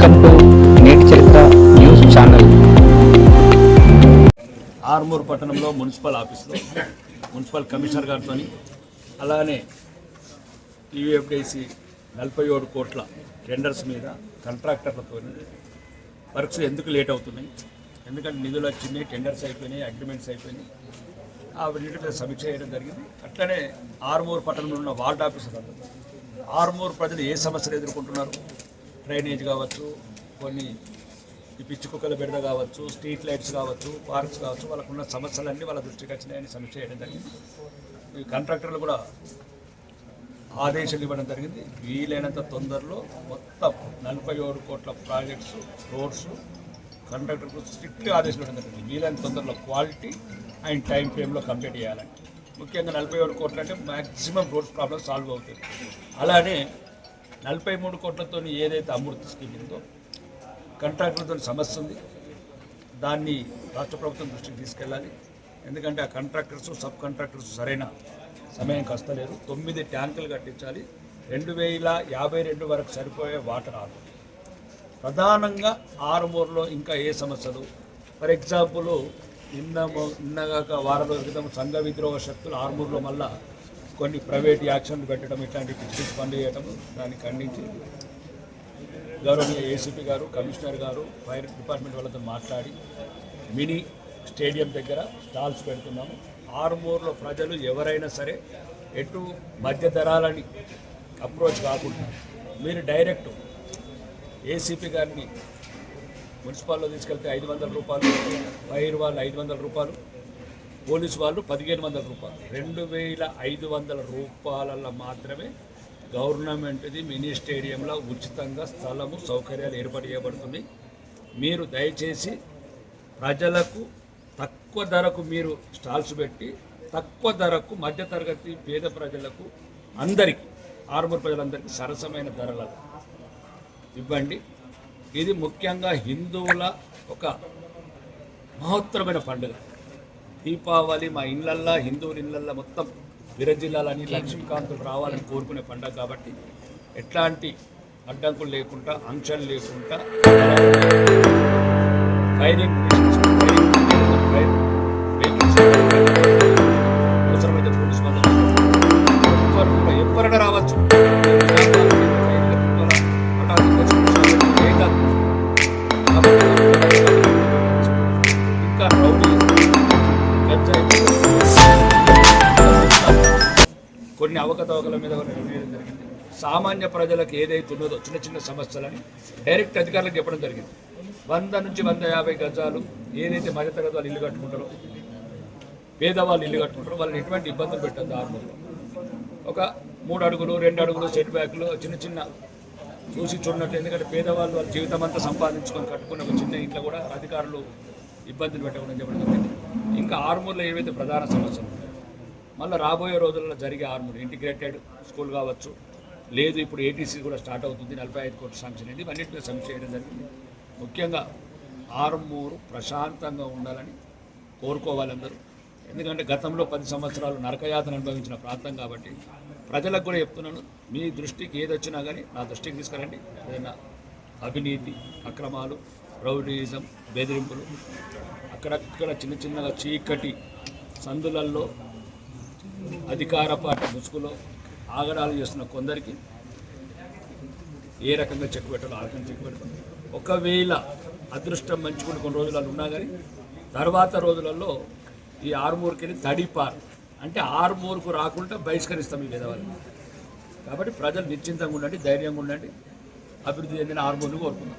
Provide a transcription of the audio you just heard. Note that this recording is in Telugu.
వెల్కమ్ టు నేటి చరిత్ర న్యూస్ ఛానల్ ఆర్మూర్ పట్టణంలో మున్సిపల్ ఆఫీస్లో మున్సిపల్ కమిషనర్ గారితో అలానే టీవీఎఫ్డీసీ నలభై ఏడు కోట్ల టెండర్స్ మీద కాంట్రాక్టర్లతో వర్క్స్ ఎందుకు లేట్ అవుతున్నాయి? ఎందుకంటే నిధులు వచ్చినాయి టెండర్స్ అయిపోయినాయి అగ్రిమెంట్స్ అయిపోయినాయి. ఆ వీటిపై సమీక్ష చేయడం జరిగింది. అట్లనే ఆర్మూర్ పట్టణంలో ఉన్న వార్డ్ ఆఫీసర్ ఆర్మూర్ ప్రజలు ఏ సమస్యలు ఎదుర్కొంటున్నారు? డ్రైనేజ్ కావచ్చు కొన్ని ఈ పిచ్చి కుక్కల బెడద కావచ్చు స్ట్రీట్ లైట్స్ కావచ్చు పార్క్స్ కావచ్చు వాళ్ళకు ఉన్న సమస్యలన్నీ వాళ్ళ దృష్టికి వచ్చినాయని సమీక్ష చేయడం జరిగింది. ఈ కాంట్రాక్టర్లు కూడా ఆదేశాలు ఇవ్వడం జరిగింది. వీలైనంత తొందరలో మొత్తం నలభై ఏడు కోట్ల ప్రాజెక్ట్స్ రోడ్స్ కాంట్రాక్టర్కు స్ట్రిక్ట్గా ఆదేశాలు ఇవ్వడం జరిగింది. వీలైనంత తొందరలో క్వాలిటీ అండ్ టైం ఫ్రేమ్లో కంప్లీట్ చేయాలని ముఖ్యంగా నలభై ఏడు కోట్లు అంటే మ్యాక్సిమం రోడ్స్ ప్రాబ్లమ్ సాల్వ్ అవుతుంది. అలానే నలభై మూడు కోట్లతో ఏదైతే అమృత స్కీమ్ ఉందో కాంట్రాక్టర్తో సమస్య ఉంది. దాన్ని రాష్ట్ర ప్రభుత్వం దృష్టికి తీసుకెళ్ళాలి. ఎందుకంటే ఆ కాంట్రాక్టర్స్ సబ్ కాంట్రాక్టర్స్ సరైన సమయం కష్టలేరు తొమ్మిది ట్యాంకులు కట్టించాలి. రెండు వేల యాభై రెండు వరకు సరిపోయే వాటర్ ఆరు ప్రధానంగా ఆరుమూరులో ఇంకా ఏ సమస్యలు? ఫర్ ఎగ్జాంపుల్ నిన్న నిన్నగాక వారం రోజుల క్రితం సంఘ విద్రోహ శక్తులు ఆరుమూరులో మళ్ళా కొన్ని ప్రైవేట్ యాక్షన్లు పెట్టడం ఇట్లాంటి పిచ్చి పిచ్చి పనులు దాన్ని ఖండించి గౌరవనీయ ఏసీపీ గారు కమిషనర్ గారు ఫైర్ డిపార్ట్మెంట్ వాళ్ళతో మాట్లాడి మినీ స్టేడియం దగ్గర స్టాల్స్ పెడుతున్నాము. ఆరుమూరులో ప్రజలు ఎవరైనా సరే ఎటు మధ్య ధరాలని అప్రోచ్ కాకుండా మీరు డైరెక్ట్ ఏసీపీ గారిని మున్సిపాల్లో తీసుకెళ్తే ఐదు వందల రూపాయలు ఫైర్ వాళ్ళు ఐదు వందల రూపాయలు పోలీసు వాళ్ళు పదిహేను వందల రూపాయలు. రెండు వేల ఐదు వందల రూపాయలలో మాత్రమే గవర్నమెంట్ది మినీ స్టేడియంలో ఉచితంగా స్థలము సౌకర్యాలు ఏర్పాటు చేయబడుతుంది. మీరు దయచేసి ప్రజలకు తక్కువ ధరకు మీరు స్టాల్స్ పెట్టి తక్కువ ధరకు మధ్యతరగతి పేద ప్రజలకు అందరికీ ఆరుమూరు ప్రజలందరికీ సరసమైన ధరల ఇవ్వండి. ఇది ముఖ్యంగా హిందువుల ఒక మహోత్తరమైన పండుగ. దీపావళి మా ఇళ్ళల్లో హిందువుల ఇళ్ళల్లో మొత్తం విరజిల్లాలని లక్ష్మీకాంతులు రావాలని కోరుకునే పండుగ కాబట్టి ఎట్లాంటి అడ్డంకులు లేకుండా అంశాలు లేకుండా ఫైరింగ్ కొన్ని అవకతవకల మీద జరిగింది. సామాన్య ప్రజలకు ఏదైతే ఉన్నదో చిన్న చిన్న సమస్యలని డైరెక్ట్ అధికారులకు చెప్పడం జరిగింది. వంద నుంచి వంద యాభై గజాలు ఏదైతే మధ్యతరగతి వాళ్ళు ఇల్లు కట్టుకుంటారో పేదవాళ్ళు ఇల్లు కట్టుకుంటారో వాళ్ళని ఎటువంటి ఇబ్బందులు పెట్టద్దు ఆర్మూర్లో ఒక మూడు అడుగులు రెండు అడుగులు సెట్ బ్యాక్లు చిన్న చిన్న చూసి చూడనట్టు. ఎందుకంటే పేదవాళ్ళు వాళ్ళ జీవితం అంతా సంపాదించుకొని కట్టుకున్న ఒక చిన్న ఇంట్లో కూడా అధికారులు ఇబ్బందులు పెట్టకుండా చెప్పడం జరిగింది. ఇంకా ఆర్మూర్లో ఏవైతే ప్రధాన సమస్యలు ఉన్నాయో మళ్ళీ రాబోయే రోజుల్లో జరిగే ఆర్మూర్ ఇంటిగ్రేటెడ్ స్కూల్ కావచ్చు లేదు ఇప్పుడు ఏటీసీ కూడా స్టార్ట్ అవుతుంది నలభై ఐదు కోట్ల శాంక్షన్ అయింది ఇవన్నిటి మీద సమీక్ష చేయడం జరిగింది. ముఖ్యంగా ఆర్మూరు ప్రశాంతంగా ఉండాలని కోరుకోవాలందరూ ఎందుకంటే గతంలో పది సంవత్సరాలు నరకయాతను అనుభవించిన ప్రాంతం కాబట్టి ప్రజలకు కూడా చెప్తున్నాను మీ దృష్టికి ఏది వచ్చినా కానీ నా దృష్టికి తీసుకురండి. ఏదైనా అవినీతి అక్రమాలు రౌడీయిజం బెదిరింపులు అక్కడక్కడ చిన్న చిన్నగా చీకటి సందులల్లో అధికార పార్టీ ముసుగులో ఆగడాలు చేస్తున్న కొందరికి ఏ రకంగా చెక్ పెట్టాలో ఆ రకంగా చెక్ పెట్టడం ఒకవేళ అదృష్టం మంచుకుని కొన్ని రోజులలో ఉన్నా కానీ తర్వాత రోజులలో ఈ ఆరుమూరుకి తడిపార్. అంటే ఆరుమూరుకు రాకుండా బహిష్కరిస్తాం ఈ విధవాళ్ళు కాబట్టి ప్రజలు నిశ్చింతంగా ఉండండి ధైర్యంగా ఉండండి. అభివృద్ధి చెందిన ఆరుమూరుని కోరుకుందాం